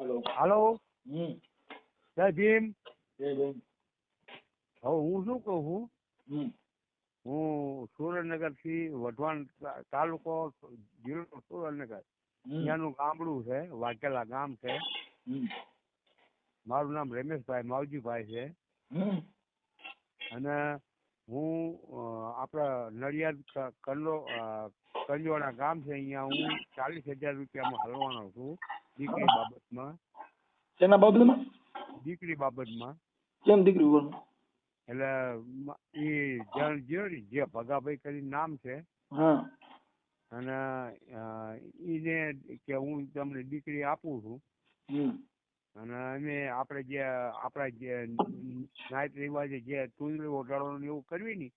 Hello. હાલો. હમ. જય ભીમ. જય ભીમ. હવે હું શું કહું? છું હમ. હું સુરેન્દ્રનગરથી વઢવાણ તાલુકો જિલ્લો સુરેન્દ્રનગર. ત્યાંનું ગામડું છે વાઘેલા ગામ છે. મારું નામ રમેશભાઈ માવજીભાઈ છે. અને હું આપણા નડિયાદ કંડો કંજોડા ગામ છે અહીંયા હું ચાલીસ હજાર રૂપિયામાં હલવાનો છું. દીકરી બાબતમાં? શેના બાબતમાં? દીકરી બાબતમાં. કેમ દીકરી બોલ? એટલે એ જણ જ્યો જે ભગાભાઈ કરી નામ છે. હા. અને એને કે હું તમને દીકરી આપું છું. અને અમે આપણે જે આપણા જે નાયત રિવાજે જે તુંદરી ઓટાડવાનું એવું કરવી ની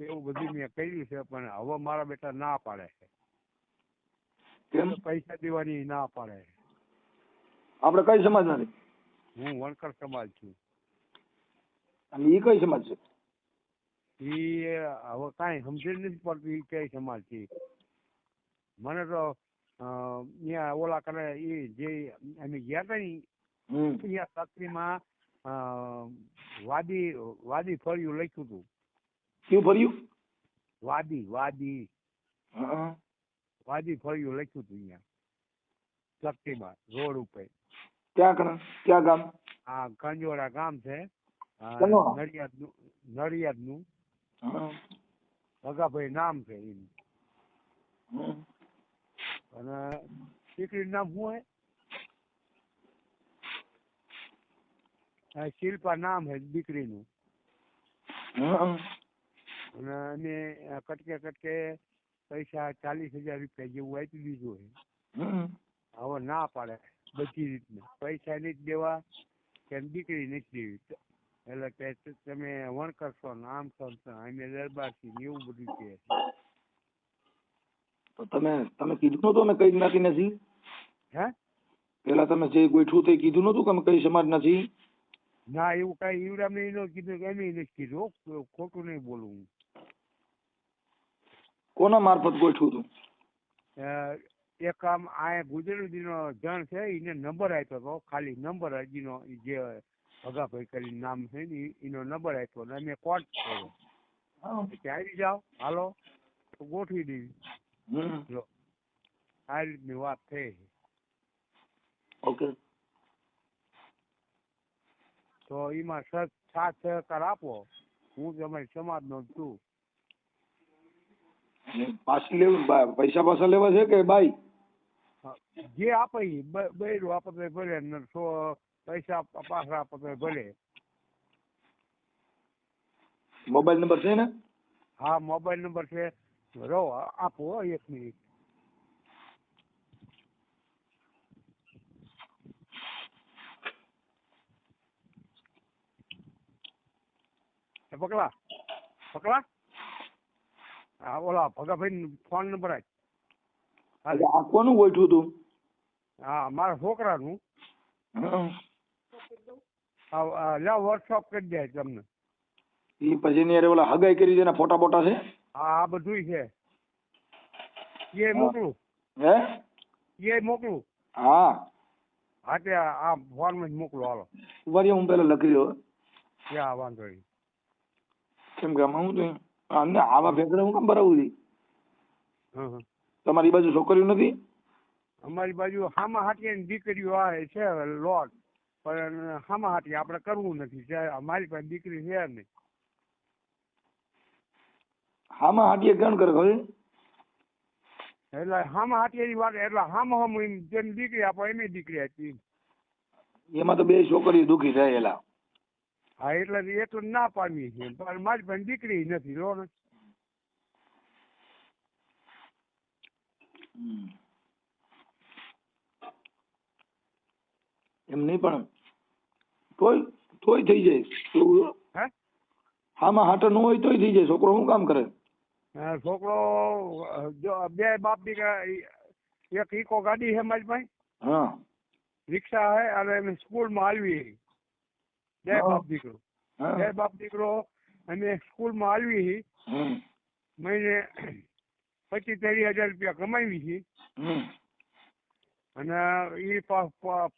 એવું બધું મેં કર્યું છે પણ હવે મારા બેટા ના પાડે છે. કેમ પૈસા દેવાની ના પાડે. છે. આપણે કઈ સમાજ નથી હું વણકર સમાજ છું. અને એ કઈ સમાજ છે? એ હવે કાંઈ સમજ નથી પડતી કઈ સમાજ છે. મને તો અહીંયા ત્યાં ઓલા કરે એ જે અમે ગયા હતા ને ત્યાં અ, વાદી વાદી ફળિયું લખ્યું હતું. શું ફળિયું? વાદી વાદી. વાદી ફળિયું લખ્યું હતું અહીંયા. શક્તિમાં રોડ ઉપર. ક્યાં કણ? ક્યાં ગામ? આ કંજોડા ગામ છે? નડિયાદનું નડિયાદનું. ભગાભાઈ નામ છે એનું. અને દીકરી નામ શું હે શિલ્પા નામ હે દીકરીનું. અને કટકે કટકે પૈસા ચાલીસ હજાર રૂપિયા જેવું આપી દીધું હોય હવે ના પાડે બધી રીતના. પૈસા નથી દેવા કે દીકરી નથી દેવી? એટલે કે તમે વણ કરશો ને આમ કરશો અમે દરબારથી ને એવું બધું કે તો તમે તમે કીધું નતું અમે કઈ જ્ઞાતિ નથી? હે? પેલા તમે જે ગોઠવું તે કીધું નતું કે અમે કઈ સમાજ નથી? ના એવું કઈ ઈવડામ નહીં કીધું કે અમે નથી કીધું. ખોટું નહીં બોલું કોના મારફત ગોઠવું તું? એક આમ આ ગુજરાતીનો જણ છે એને નંબર આપ્યો હતો ખાલી નંબર ઈ જે ભગાભાઈ કરીને નામ છે ને એનો નંબર આપ્યો ને મેં કોટ કર્યો. આવી જાઓ હાલો તો ગોઠવી દેવી. જો આ રીતની વાત થઈ. ઓકે તો એમાં સાથ સહકાર આપો. હું તમારી સમાજનો નો છું. અને પાછી લેવું પૈસા પાછા લેવા છે કે બાઈ? જે આપે બૈરું આપે ભલે સો પૈસા પાછા આપે ભલે. મોબાઈલ નંબર છે ને? હા મોબાઈલ નંબર છે. રહો આપો એક મિનિટ. એ પકડા પકડા. હા ઓલા ભગાભાઈ ફોન નંબર એટલે આ કોનું ગોઠવું તું? હા મારા છોકરાનું. લ્યા વર્કશોપ કરી દે તમને. એ પછી ની ઓલા હગાઈ કરી જેના ફોટા બોટા છે? હા આ બધું છે. એ મોકલું. હે? એ મોકલું. હા. હા તે આ ફોનમાં જ મોકલો હાલો. વરી હું પેલા લખી રહ્યો ક્યાં વાંધો નહીં. કેમ કે આમાં હું તો આમને આવા ફેંકડે હું કેમ ભરાવું છું. તમારી બાજુ છોકરીઓ નથી? અમારી બાજુ હામા હાટીની દીકરીઓ આવે છે લોટ પણ હામા હાટી આપણે કરવું નથી. અમારી પાસે દીકરી છે નહીં. હામા હાટીએ કેમ કરે ખબર? એટલે હામા હાટીની વાત એટલે હામા હમ જેમ દીકરી આપો એમ દીકરી હતી એમાં તો બે છોકરીઓ દુખી થયેલા હા એટલે એટલું ના પાડવી છે. પણ મારી પણ દીકરી નથી લો ને. એમ નહીં પણ તોય તોય થઈ જાય. હો. હે? હામાં હાટો ન હોય તોય થઈ જાય. છોકરો શું કામ કરે? છોકરો જો બે બાપ દીકરા એક ઈકો ગાડી છે મારી પાસે. હા. રિક્ષા હે અને સ્કૂલ સ્કૂલમાં હાલવી હા. બાપ દીકરો. જય બાપ દીકરો. અમે સ્કૂલમાં આવી હી. મહિને પચીસ ત્રીસ હજાર રૂપિયા કમાવી છે અને એ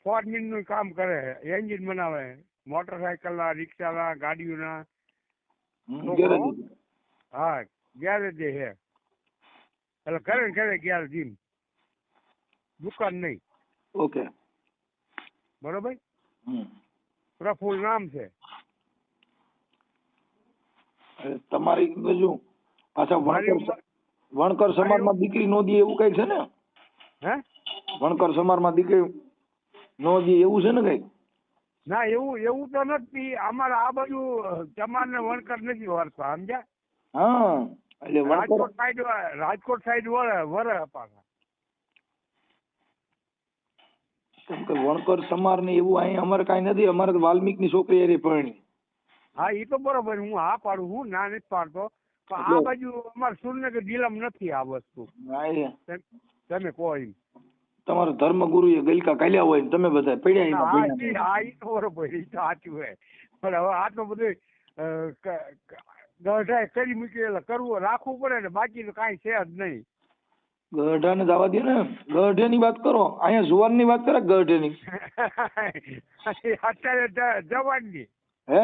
ફોરમીનનું કામ કરે એન્જિન બનાવે મોટરસાયકલના રિક્ષાના રિક્ષા હમ, ગાડીઓના. હા ગેરેજ હે. એટલે કરે ને કરે ગેરેજ જીમ. દુકાન નહીં. ઓકે. બરોબર? હમ. પ્રફુલ નામ છે. તમારી બાજુ પાછા વણકર વણકર સમાજમાં દીકરી નો દે એવું કઈ છે ને? હે? વણકર સમાજમાં દીકરી નો દે એવું છે ને કઈ? ના એવું એવું તો નથી. અમારે આ બાજુ ચમાર ને વણકર નથી વળતા સમજ્યા? હા એટલે વણકર રાજકોટ સાઈડ રાજકોટ સાઈડ વરે વરે પાછા કેમ કે વણકર સમાર ને એવું અહીં અમારે કાંઈ નથી અમારે તો વાલ્મીકની છોકરી હારે પરણી હા એ તો બરોબર હું હા પાડું હું ના નથી પાડતો. પણ આ બાજુ અમારે સુરનગર જિલ્લામાં નથી આ વસ્તુ. તેમ- કહો એમ. તમારો ધર્મગુરુ એ ગલકા કાલ્યા હોય તમે બધા પડ્યા એમાં હા એ તો બરોબર એ તો સાચું હોય પણ હવે આ તો બધું ગઢાએ કરી મૂકી એટલે કરવું રાખવું પડે ને બાકી તો કાંઈ છે જ નહીં. ગઢાને જવા દે ને ગઢે ની વાત કરો. અહીંયા જુવાનની વાત કરે ગઢે ની અત્યારે જવાનની હે?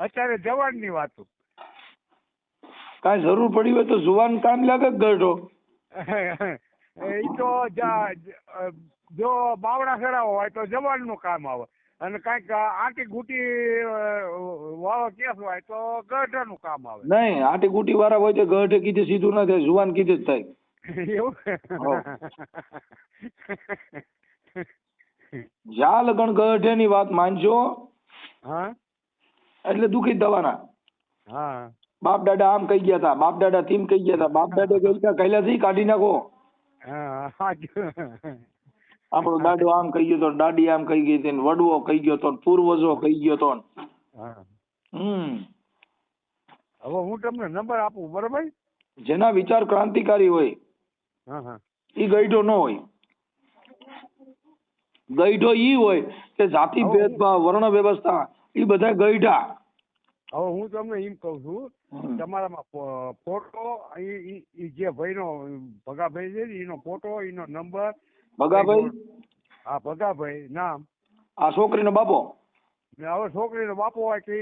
અત્યારે જવાનની વાતો. કાંઈ જરૂર પડી હોય તો જુવાન કામ લાગે ગઢો? એ તો જા- બાવડા ચડાવો હોય તો જવાનનું કામ આવે. અને કંઈક આંટી ગુટી વાળો કેસ હોય તો ગઢાનું કામ આવે. નહીં આટી ગુટી વાળા હોય તો ગઢે કીધે સીધું ના થાય જુવાન કીધે જ થાય. જ્યાં લગન ગઢે ની વાત માનજો. હા. એટલે દુખી દવાના. થવાના હા. બાપ દાદા આમ કહી ગયા હતા બાપ દાદા તેમ કહી ગયા હતા બાપ દાદા ગલકા કહેલાથી કાઢી નાખો. આપણો દાદો આમ કહી ગયો તો દાડી દાદી આમ કહી ગઈ હતી વડવો કહી ગયો તો પૂર્વજો કહી ગયો તો. હમ. હવે હું તમને નંબર આપું બરોબર? જેના વિચાર ક્રાંતિકારી હોય હા ગઈઢો ન હોય. ગઈઢો ઈ હોય કે જાતિ ભેદભાવ વર્ણ વ્યવસ્થા એ બધા ગઈઢા હવે હું તમને એમ કહું છું તમારામાં ફોટો જે ભાઈનો ભગાભાઈ છે એનો ફોટો એનો નંબર ભગાભાઈ? હા ભગાભાઈ નામ. આ છોકરીનો બાપો? હવે છોકરીનો બાપો હોય કે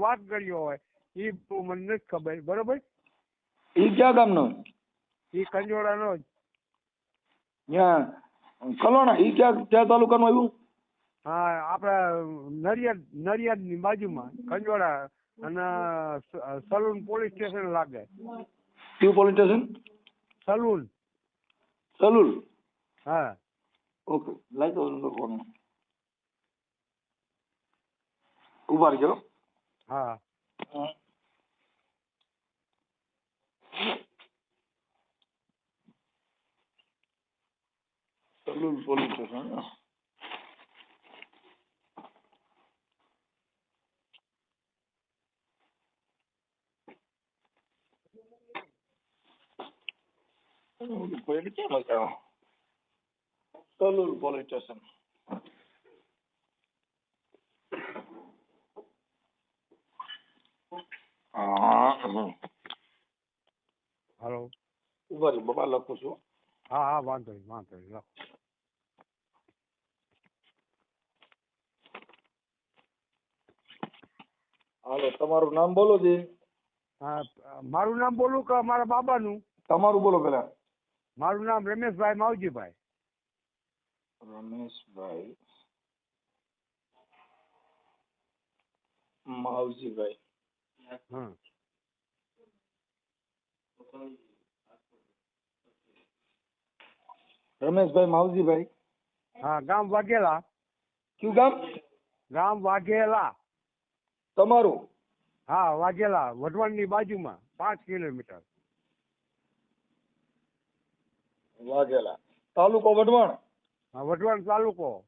વાત કર્યો હોય એ મને નથી ખબર બરોબર? ઈ ક્યાં ગામનો? એ કંજોડાનો જ. ત્યાં કલોણા ઈ ક્યાં ક્યાં તાલુકાનું આવ્યું? હા આપણા નડિયાદ નડિયાદની બાજુમાં કંજોડા અને સલૂન પોલીસ સ્ટેશન લાગે. કયું પોલીસ સ્ટેશન? સલૂન. સલૂન? હા. ઓકે લાઈ તો નંબર ફોન. ઊભા રહેજો. હા. સલુલ પોલીસ સ્ટેશન. હા હાલો. ઊભા બાબા લખું છું. હા હા વાંધો નહીં વાંધો નહીં લખો. હાલો તમારું નામ બોલો જી. હા મારું નામ બોલું કે મારા બાબાનું? તમારું બોલો પેલા. મારું નામ રમેશભાઈ માવજીભાઈ. રમેશભાઈ માવજીભાઈ. હા. રમેશભાઈ માવજીભાઈ. હા ગામ વાઘેલા. કયું ગામ? ગામ વાઘેલા. તમારું? હા વાઘેલા વઢવાણની બાજુમાં પાંચ કિલોમીટર. વાઘેલા. તાલુકો વઢવાણ? હા વઢવાણ તાલુકો.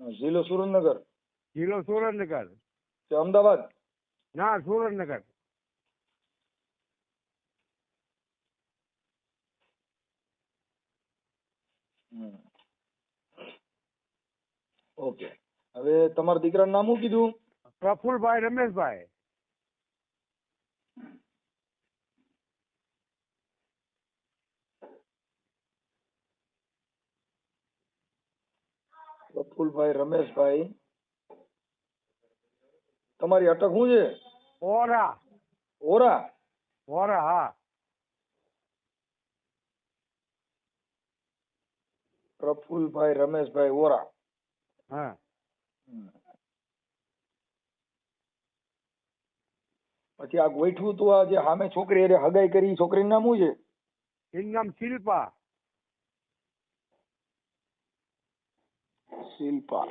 જિલ્લો સુરેન્દ્રનગર. જિલ્લો સુરેન્દ્રનગર. કે અમદાવાદ? ના સુરેન્દ્રનગર. ઓકે હવે તમારા દીકરાનું નામ શું કીધું પ્રફુલભાઈ રમેશભાઈ પ્રફુલભાઈ રમેશભાઈ તમારી અટક શું છે ઓરા ઓરા ઓરા હા પ્રફુલભાઈ રમેશભાઈ ઓરા હા. પછી આ ગોઠવું તો આ જે સામે છોકરી એટલે હગાઈ કરી છોકરીનું નામ શું છે? એનું નામ શિલ્પા. શિલ્પા.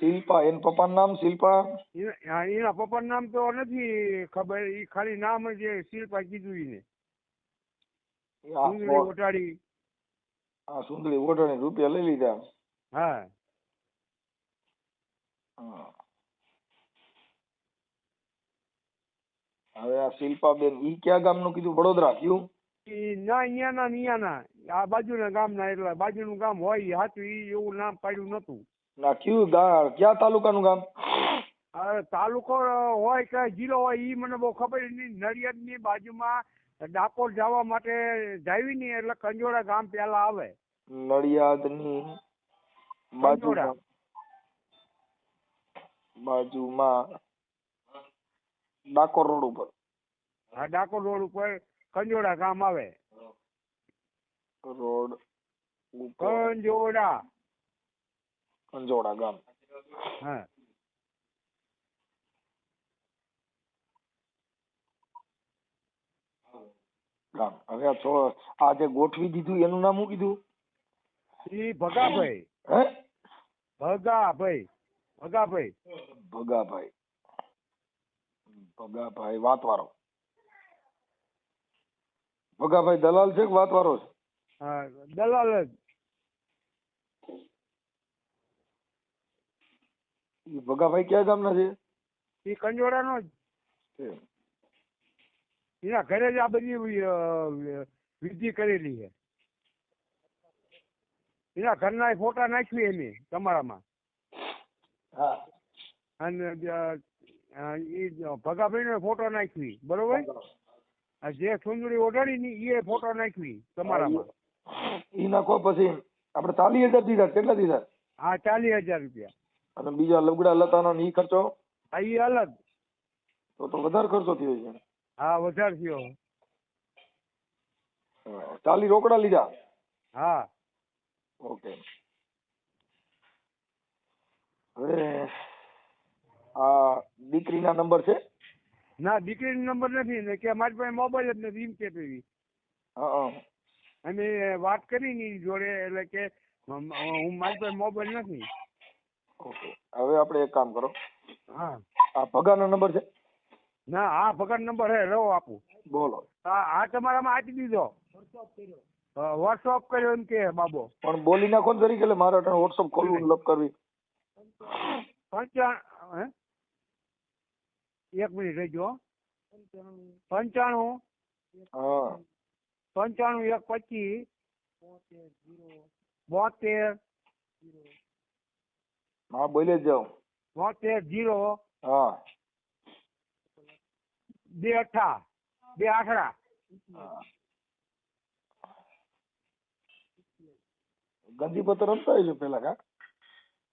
શિલ્પા એન પપ્પાનું નામ શિલ્પા? એના હા, એના પપ્પાનું નામ તો નથી ખબર એ ખાલી નામ જ શિલ્પા કીધું એને. સુંદરી ઓટાડી આ સુંદરી ઓટાડી રૂપિયા લઈ લીધા. હા હા. હવે આ શિલ્પાબેન ઈ ક્યાં ગામનું કીધું? વડોદરા કયું? ઈ ના અહીંયાના ને અહીંયાના આ બાજુના ગામના એટલે બાજુનું ગામ હોય હાચું ઈ એવું નામ પાડ્યું નતું ના કયું ગા ક્યાં તાલુકાનું ગામ? તાલુકો હોય કે જિલ્લો હોય ઈ મને બહુ ખબર નહીં. નડિયાદની બાજુમાં ડાકોર જવા માટે જાવી નહીં એટલે કંજોડા ગામ પેલા આવે. નડિયાદની બાજુમાં. બાજુમાં ડાકોર રોડ ઉપર. હા ડાકોર રોડ ઉપર કંજોડા ગામ આવે. રોડ કંજોડા. કંજોડા ગામ. હા. ગામ. હવે આ આ જે ગોઠવી દીધું એનું નામ શું કીધું? ઈ ભગાભાઈ. હે? ભગાભાઈ. ભગાભાઈ. ભગાભાઈ. ભગાભાઈ વાતવારો ભગાભાઈ દલાલ છે કે વાતવારો છે? હા દલાલ જ. ભગાભાઈ ક્યાં ગામના છે? કંજોડા કંજોડાનો જ. છે. એના ઘરે જ આ બધી વિધિ કરેલી છે. એના ઘરના ફોટા નાખ્યું એની તમારામાં. હા. અને એ ને ફોટો નાખવી બરોબર? આ જે સુંદરી ઓઢાડી ની એ ફોટો નાખવી તમારામાં. ઈ નાખો પછી આપણે ચાલીસ હજાર દીધા કેટલા દીધા? હા ચાલીસ હજાર રૂપિયા. અને બીજા લગડા લતાનો ને ઈ ખર્ચો? આ ઈ અલગ. તો તો વધારે ખર્ચો થયો છે. હા વધારે થયો. ચાલી રોકડા લીધા? હા. ઓકે. આ દીકરીના નંબર છે? ના દીકરીનો નંબર નથી ને કે મારી પાસે મોબાઈલ જ નથી એમ કે પેલી. હા હા. અને વાત કરી ની જોડે એટલે કે હું મારી પાસે મોબાઈલ નથી. ઓકે. હવે આપણે એક કામ કરો. હા. આ ભગાનો નંબર છે? ના આ ભગાન નંબર હે રહો આપું. બોલો. હા આ તમારામાં આપી દીધો. વોટ્સઅપ કર્યો. એમ કે બાબો. પણ બોલી નાખો ને તરીકે એટલે મારે વોટ્સઅપ ખોલવું લપ કરવી. પંચા હે? એક મિનિટ રહેજો. પંચાણું. પંચાણું એક પચીસ. બોતેર. હા બોલે જાઓ બોતેર જીરો. હા. બે અઠા. બે આઠડા. ગંદી પત્ર રમતા હશો પેલા કા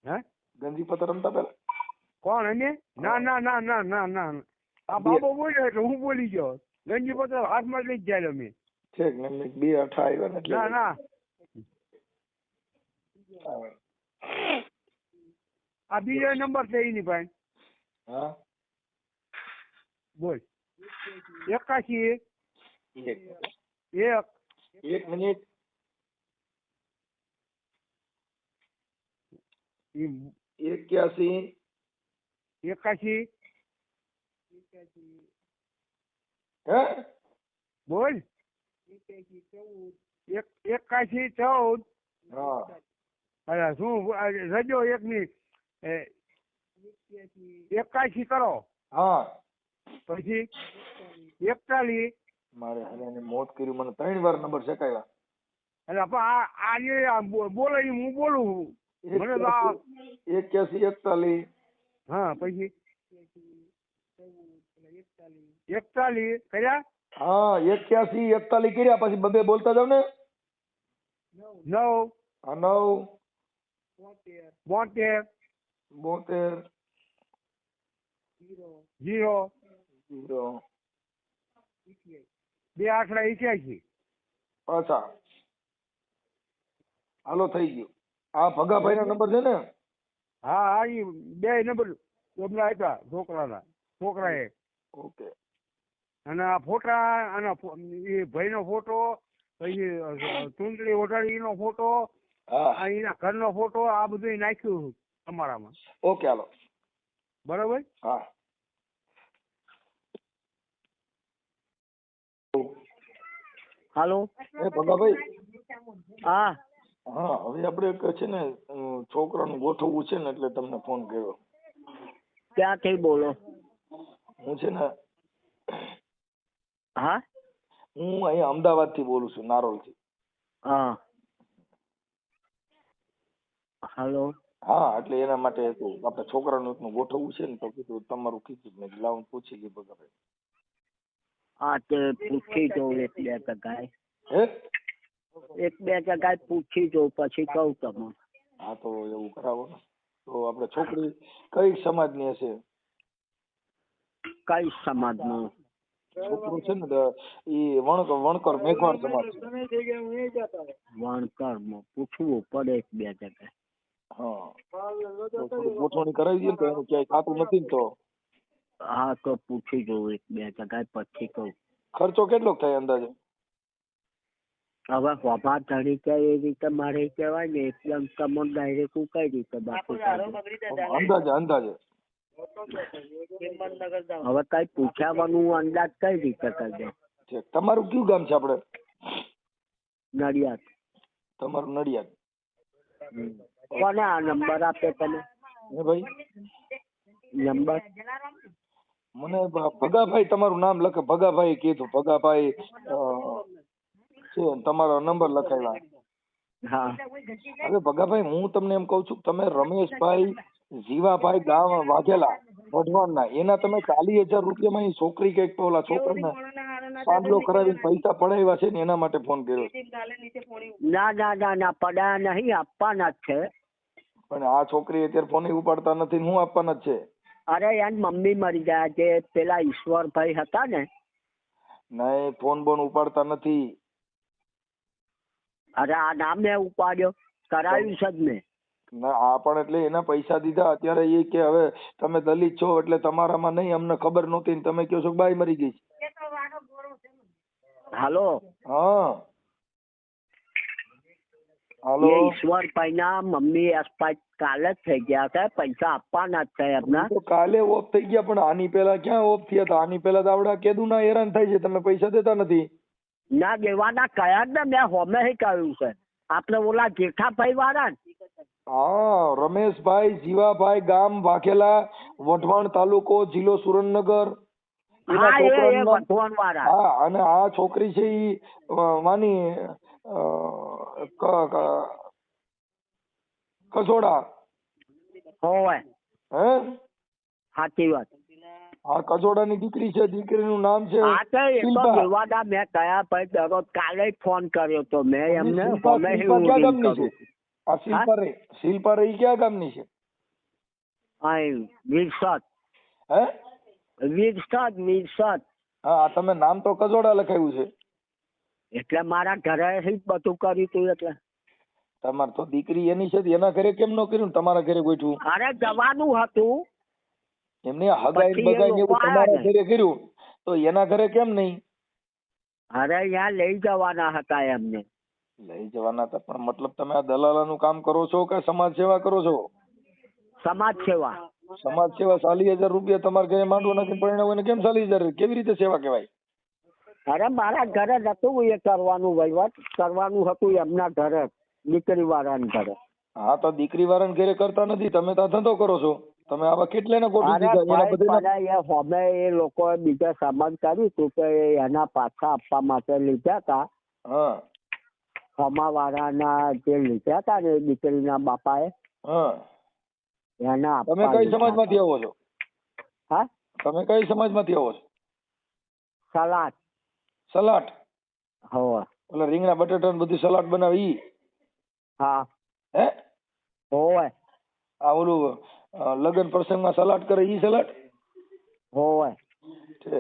હે? ગંજી પત્તર રમતા પેલા કોણ એને? ના ના ના ના ના ના. આ બાબો બોલ્યો એટલે હું બોલી ગયો. ગંજી પત્ર હાથમાં લઈ જાય અમે છે બે અઠા આવ્યા ને ના ના. આ બીજો નંબર છે એની પાસે. હા? બોલ. એકાશી એક. એક. એક. મિનિટ. એક્યાસી એકાશી હે બોલ એક એકાશી ચૌદ હા અરે શું રજો એક ની એકાશી કરો. હા। પછી એકતાલીસ. મારે હરિયાને મોત કર્યું મને ત્રણ વાર નંબર શેકાયા એટલે આ આ બોલે હું બોલું છું. એક્યાસી એકતાલીસ. હા પછી? એકતાલીસ કર્યા? હા એક્યાસી એકતાલીસ કર્યા પછી બબે બોલતા જાવ ને? નવ. હા નવ. બોતેર. બોતેર. જીરો. જીરો. બે આંકડા એક્યાસી. અચ્છા. હાલો થઈ ગયું. આ ભગાભાઈ નો નંબર છે ને? હા હા ઈ બે નંબર એમના આપ્યા છોકરાના છોકરાએ. ઓકે. અને આ ફોટા અને એ ભાઈનો ફોટો પછી ચૂંટણી ઓઢાડી એનો ફોટો હા. આ એના ઘરનો ફોટો આ બધું નાખ્યું તમારામાં. Okay hello. બરાબર? હા. હાલો. ભગાભાઈ હા. હા હવે આપણે એક છે ને છોકરાનું ગોઠવવું છે ને એટલે તમને ફોન કર્યો. ક્યાંથી બોલો? હું છે ને હા? હું અહીંયા અમદાવાદથી બોલું છું નારોલથી હા. હલો. હા એટલે એના માટે હતું આપણે છોકરાનું એકનું ગોઠવવું છે ને તો કીધું તમારું કીધું મેં કીધું લાવ પૂછી લઈ હા તે પૂછી જોઉં એક બે જગાએ હે? એક બે જગાએ પૂછી જો પછી કહું તમને. હા તો એવું કરાવો તો આપણે છોકરી કઈ સમાજની હશે? કઈ સમાજનું? છોકરું છે ને ઈ વણકર વણકર મેઘવાણ સમાજ. વણકર પૂછવું પડે એક બે જગાએ હા. ગોઠવણી કરાવી દઈએ તો એનું ક્યાંય ખાતું નથી ને તો. હા તો પૂછી જોઉં એક બે જગાએ પછી કહું. ખર્ચો કેટલો થાય અંદાજે? હવે હોભા કે એ રીતે મારે કહેવાય ને એકદમ તમને ડાયરેક્ટ હું કઈ રીતે બાકી અંદાજે અંદાજે. હવે કઈ પૂછાવાનું અંદાજ કઈ રીતે કરજો? તમારું કયું ગામ છે આપણે નડિયાદ. તમારું નડિયાદ. કોને આ નંબર આપે તમે? ભાઈ? નંબર? મને ભગાભાઈ તમારું નામ લખે ભગાભાઈ કીધું ભગાભાઈ અ, છે તમારો નંબર લખાવ્યા હા હવે ભગાભાઈ હું તમને એમ કહું છું તમે રમેશભાઈ જીવાભાઈ ગામ વાઘેલા વઢવાણના એના તમે ચાલીસ હજાર રૂપિયામાં ઈ છોકરી કંઈક પેલા છોકરાને સાંભળો કરાવીને પૈસા પડાવ્યા છે ને એના માટે ફોન કર્યો ના ના ના ના પડાયા નહીં આપવાના જ છે. પણ આ છોકરી અત્યારે ફોન ઉપાડતા નથી હું આપવાના જ છે? અરે યાર મમ્મી મરી ગયા જે પેલા ઈશ્વરભાઈ હતા ને. નહીં ફોન બોન ઉપાડતા નથી. અરે આ નામ મેં ઉપાડ્યો. કરાવ્યું છે જ મેં. ના આ પણ એટલે એના પૈસા દીધા. અત્યારે એ કે હવે તમે દલિત છો એટલે તમારામાં નહીં અમને ખબર નહોતી ને તમે કહો છો બાઈ મરી ગઈ હાલો. હા. હાલો. ઈશ્વર પૈના ના મમ્મી એક્સપાયર કાલે જ થઈ ગયા હતા. પૈસા આપવાના જ છે એમના. તો કાલે ઓફ થઈ ગયા પણ આની પેલા ક્યાં ઓફ થયા હતા? આની પેલા તો આવડા કેદુ ના હેરાન થાય છે. તમે પૈસા દેતા નથી. ના દેવાના કયા ને મેં હોમે કહ્યું છે. આપણે ઓલા જેઠાભાઈ વાળા હા રમેશભાઈ જીવાભાઈ ગામ વાઘેલા વઢવાણ તાલુકો જિલ્લો સુરેન્દ્રનગર. હા એ વઢવાણ વાળા હા અને આ છોકરી છે ઈ માની કસોડા. હોય હે? સાચી વાત. આ કસોડાની દીકરી છે દીકરીનું નામ છે હા તો એ તો. દેવાના મેં કયા ભાઈ દરરોજ કાલે ફોન કર્યો તો મેં એમને હું ક્યાં ગામની છે? આ શિલ્પા રે શિલ્પા રે ક્યાં ગામની છે? આઈ વિરસદ. હે? વિરસદ વિરસદ. હા તમે નામ તો કજોડા લખાયું છે. એટલે મારા ઘરે બધું કર્યું તું એટલે. તમાર તો દીકરી એની છે એના ઘરે કેમ ન કર્યું? તમારા ઘરે ગોઠવું. અરે જવાનું હતું. એમને હગાઈ બગાઈ એવું તમારા ઘરે કર્યું તો એના ઘરે કેમ નહીં? અરે અહીંયા લઈ જવાના હતા એમને. લઈ જવાના હતા પણ મતલબ તમે આ દલાલાનું કામ કરો છો કે સમાજ સેવા કરો છો? સમાજ સેવા. સમાજ સેવા ચાલીસ હજાર રૂપિયા તમારા ઘરે માંડવો નથી પરિણામ હોય કેમ ચાલીસ હજાર? કેવી રીતે સેવા કહેવાય? અરે મારા ઘરે નતું એ કરવાનું વહીવટ. કરવાનું હતું એમના ઘરે દીકરી વાળાને ઘરે. હા તો દીકરી વાળાને ઘરે કરતા નથી. તમે તો ધંધો કરો છો. તમે આવા કેટલાને ગોઠવી દીધા એના બધાના હોમે એ લોકો બીજા સામાન કર્યું હતું કે એના પાછા આપવા માટે લીધા હતા. હા. હોમા વાળાના જે લીધા હતા ને દીકરીના બાપાએ. હા. એના તમે કઈ સમાજમાંથી. આવો છો? હા? તમે કઈ સમાજમાંથી આવો છો? સલાડ. સલાડ? હોવે. ઓલા રીંગણા બટાટા ને બધી સલાડ બનાવી હા. હે? હોવે. આ ઓલું લગ્ન પ્રસંગમાં સલાડ કરે ઈ સલાડ? હોવે છે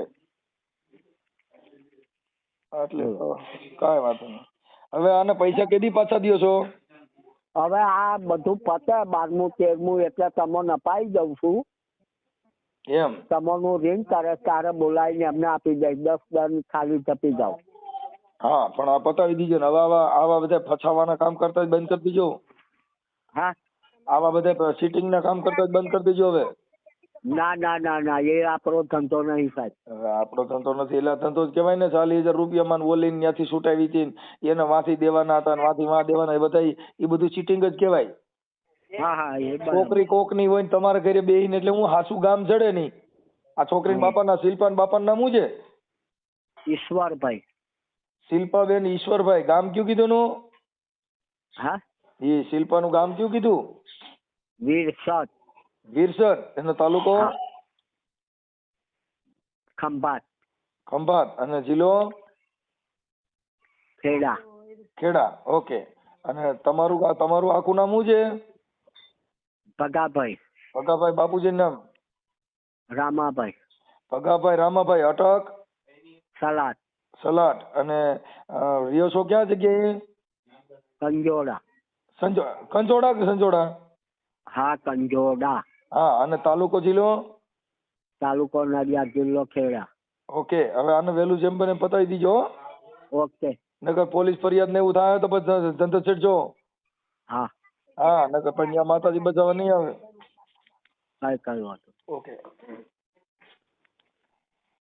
એટલે કાંઈ વાંધો નહીં. હવે આને પૈસા કેદી પાછા દ્યો છો? હવે આ બધું પતે બારમું તેરમું એટલે તમને અપાઈ દઉં છું. એમ. તમારું રિંગ કરે તારે બોલાવીને એમને આપી દઈશ દસ દન ખાલી જપી જાઓ. હા પણ આ પતાવી દીજો ને. હવે આવા આવા બધા ફસાવાના કામ કરતા બંધ કરી દીજો. હા. આવા બધા સીટિંગ ના કામ કરતા બંધ કરી દેજો હવે. ના ના ના ના એ આપણો ધંધો નહીં સાહેબ. આપણો ધંધો નથી. એટલે ધંધો જ કહેવાય ને ચાલીસ હજાર રૂપિયામાં ઓલીને ત્યાંથી છૂટાવી હતી એને વાંથી દેવાના હતા ને વાંથી વાં દેવાના એ બધા એ બધું ચીટિંગ જ કહેવાય. હા હા એ છોકરી કોકની હોય ને તમારા ઘરે બેહીને એટલે હું હાસુ ગામ જડે નહીં. આ છોકરી બાપાના શિલ્પાન બાપાનું નામ શું છે? ઈશ્વરભાઈ. શિલ્પાબેન ઈશ્વરભાઈ. ગામ કયું કીધું નું હા? એ શિલ્પાનું ગામ કયું કીધું? વીરસદ વીરસર એનો તાલુકો. ખંભાત. ખંભાત. અને જિલ્લો? ખેડા. ખેડા. ઓકે. અને તમારું તમારું આખું નામ શું છે? ભગાભાઈ. ભગાભાઈ બાપુજી નામ? રામાભાઈ. ભગાભાઈ રામાભાઈ અટક? સલાદ સલાટ અને રિયો શો છો ક્યાં જગ્યાએ? કંજોડા. સંજો કંજોડા કે સંજોડા? હા કંજોડા. હા અને તાલુકો જિલ્લો? તાલુકો નડિયાદ જિલ્લો ખેડા. ઓકે હવે આને વહેલું જેમ બને પતાવી દીજો હો. ઓકે. નકર પોલીસ ફરિયાદ ને એવું થાય તો પછી ધંધો છેડજો. હા. હા નકર પણ ત્યાં માતાજી બચાવવા નહીં આવે. કઈ કઈ વાંધો ઓકે.